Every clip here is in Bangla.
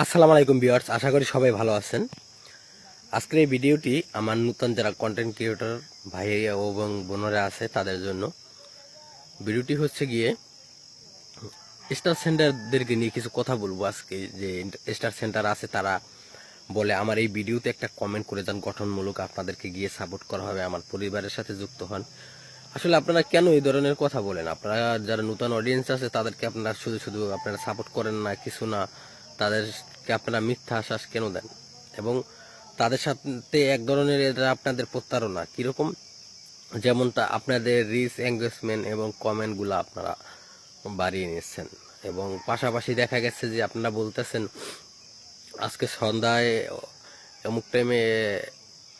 আসসালামু আলাইকুম ভিউয়ার্স, আশা করি সবাই ভালো আছেন। আজকের এই ভিডিওটি আমার নতুন যারা কন্টেন্ট ক্রিয়েটর ভাই এবং বোনরা আছে তাদের জন্য। ভিডিওটি হচ্ছে গিয়ে স্টার সেন্টারদেরকে নিয়ে কিছু কথা বলব আজকে। যে স্টার সেন্টার আছে তারা বলে, আমার এই ভিডিওতে একটা কমেন্ট করে যান গঠনমূলক আপনাদেরকে গিয়ে সাপোর্ট করা হবে, আমার পরিবারের সাথে যুক্ত হন। আসলে আপনারা কেন এই ধরনের কথা বলেন? আপনারা যারা নতুন অডিয়েন্স আছে তাদেরকে আপনারা শুধু শুধু আপনারা সাপোর্ট করেন না, কিছু না? তাদেরকে আপনারা মিথ্যা আশ্বাস কেন দেন? এবং তাদের সাথে এক ধরনের এটা আপনাদের প্রতারণা কীরকম? যেমনটা আপনাদের রিচ এঙ্গেজমেন্ট এবং কমেন্টগুলো আপনারা বাড়িয়ে নিচ্ছেন। এবং পাশাপাশি দেখা গেছে যে আপনারা বলতেছেন, আজকে সন্ধ্যায় অমুক টাইমে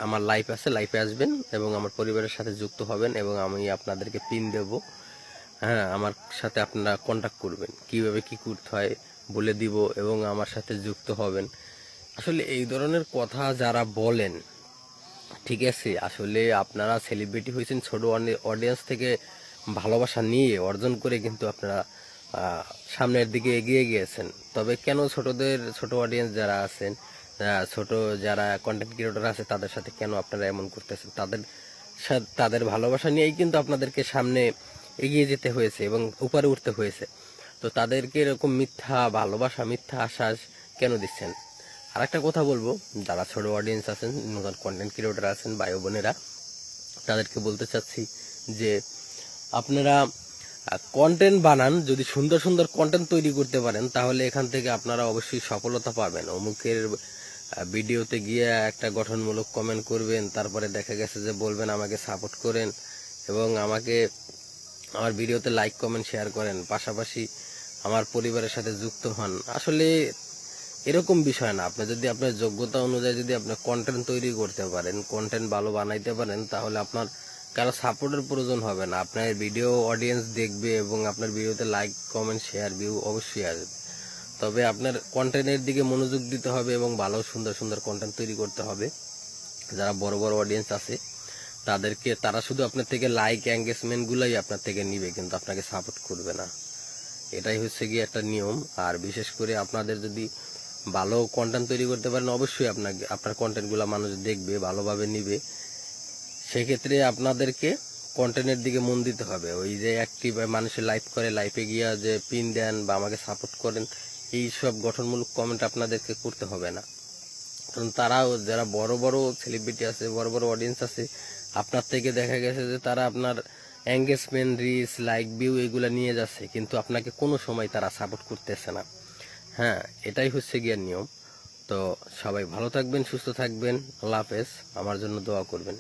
আমার লাইফ আছে লাইফে আসবেন এবং আমার পরিবারের সাথে যুক্ত হবেন এবং আমি আপনাদেরকে পিন দেব। হ্যাঁ আমার সাথে আপনারা কন্ট্যাক্ট করবেন। কীভাবে কি করতে হয় বলে দিব এবং আমার সাথে যুক্ত হবেন। আসলে এই ধরনের কথা যারা বলেন, ঠিক আছে, আসলে আপনারা সেলিব্রিটি হয়েছেন ছোট অডিয়েন্স থেকে ভালোবাসা নিয়ে, অর্জন করে কিন্তু আপনারা সামনের দিকে এগিয়ে গিয়েছেন। তবে কেন ছোটদের, ছোট অডিয়েন্স যারা আছেন ছোট যারা কন্টেন্ট ক্রিয়েটর আছে, তাদের সাথে কেন আপনারা এমন করতেছেন? তাদের তাদের ভালোবাসা নিয়েই কিন্তু আপনাদেরকে সামনে এগিয়ে যেতে হয়েছে এবং উপরে উঠতে হয়েছে। তো তাদেরকে এরকম মিথ্যা, ভালোবাসা, মিথ্যা আশ্বাস কেন দিচ্ছেন? আর একটা কথা বলব, যারা ছোট অডিয়েন্স আছেন, নতুন কন্টেন্ট ক্রিয়েটর আছেন, ভাই বোনেরা, তাদেরকে বলতে চাচ্ছি যে আপনারা কন্টেন্ট বানান, যদি সুন্দর সুন্দর কন্টেন্ট তৈরি করতে পারেন, তাহলে এখান থেকে আপনারা অবশ্যই সফলতা পাবেন। অমুকের ভিডিওতে গিয়ে একটা গঠনমূলক কমেন্ট করবেন, তারপরে দেখা গেছে যে বলবেন আমাকে সাপোর্ট করেন এবং আমাকে, আমার ভিডিওতে লাইক কমেন্ট শেয়ার করেন। পাশাপাশি আমার পরিবারের সাথে যুক্ত হন, আসলে এরকম বিষয় না। আপনি যদি আপনার যোগ্যতা অনুযায়ী যদি আপনি কন্টেন্ট তৈরি করতে পারেন কন্টেন্ট ভালো বানাইতে পারেন, তাহলে আপনার কারও সাপোর্টের প্রয়োজন হবে না। আপনার ভিডিও অডিয়েন্স দেখবে এবং আপনার ভিডিওতে লাইক কমেন্ট শেয়ার ভিউ অবশ্যই আসবে। তবে আপনার কন্টেন্টের দিকে মনোযোগ দিতে হবে এবং ভালো, সুন্দর সুন্দর কন্টেন্ট তৈরি করতে হবে। যারা বড় বড় অডিয়েন্স আছে, তাদেরকে, তারা শুধু আপনার থেকে লাইক এঙ্গেজমেন্টগুলোই আপনার থেকে নিবে, কিন্তু আপনাকে সাপোর্ট করবে না। এটাই হচ্ছে গিয়ে একটা নিয়ম। আর বিশেষ করে আপনাদের যদি ভালো কন্টেন্ট তৈরি করতে পারেন, অবশ্যই আপনাকে আপনার কন্টেন্টগুলো মানুষ দেখবে, ভালোভাবে নিবে। সেক্ষেত্রে আপনাদেরকে কন্টেন্টের দিকে মন দিতে হবে। ওই যে অ্যাক্টিভ মানুষের লাইভ করে লাইফে গিয়া যে পিন দেন বা আমাকে সাপোর্ট করেন, এই সব গঠনমূলক কমেন্ট আপনাদেরকে করতে হবে না। কারণ তারাও যারা বড় বড় সেলিব্রিটি আছে, বড় বড় অডিয়েন্স আছে, আপনার থেকে দেখা গেছে যে তারা আপনার এঙ্গেজমেন্ট রিস লাইক ভিউ এগুলো নিয়ে যাচ্ছে, কিন্তু আপনাকে কোনো সময় তারা সাপোর্ট করতেছে না। হ্যাঁ এটাই হচ্ছে গিয়ার নিয়ম। তো সবাই ভালো থাকবেন, সুস্থ থাকবেন। আল্লাহ হাফেজ। আমার জন্য দোয়া করবেন।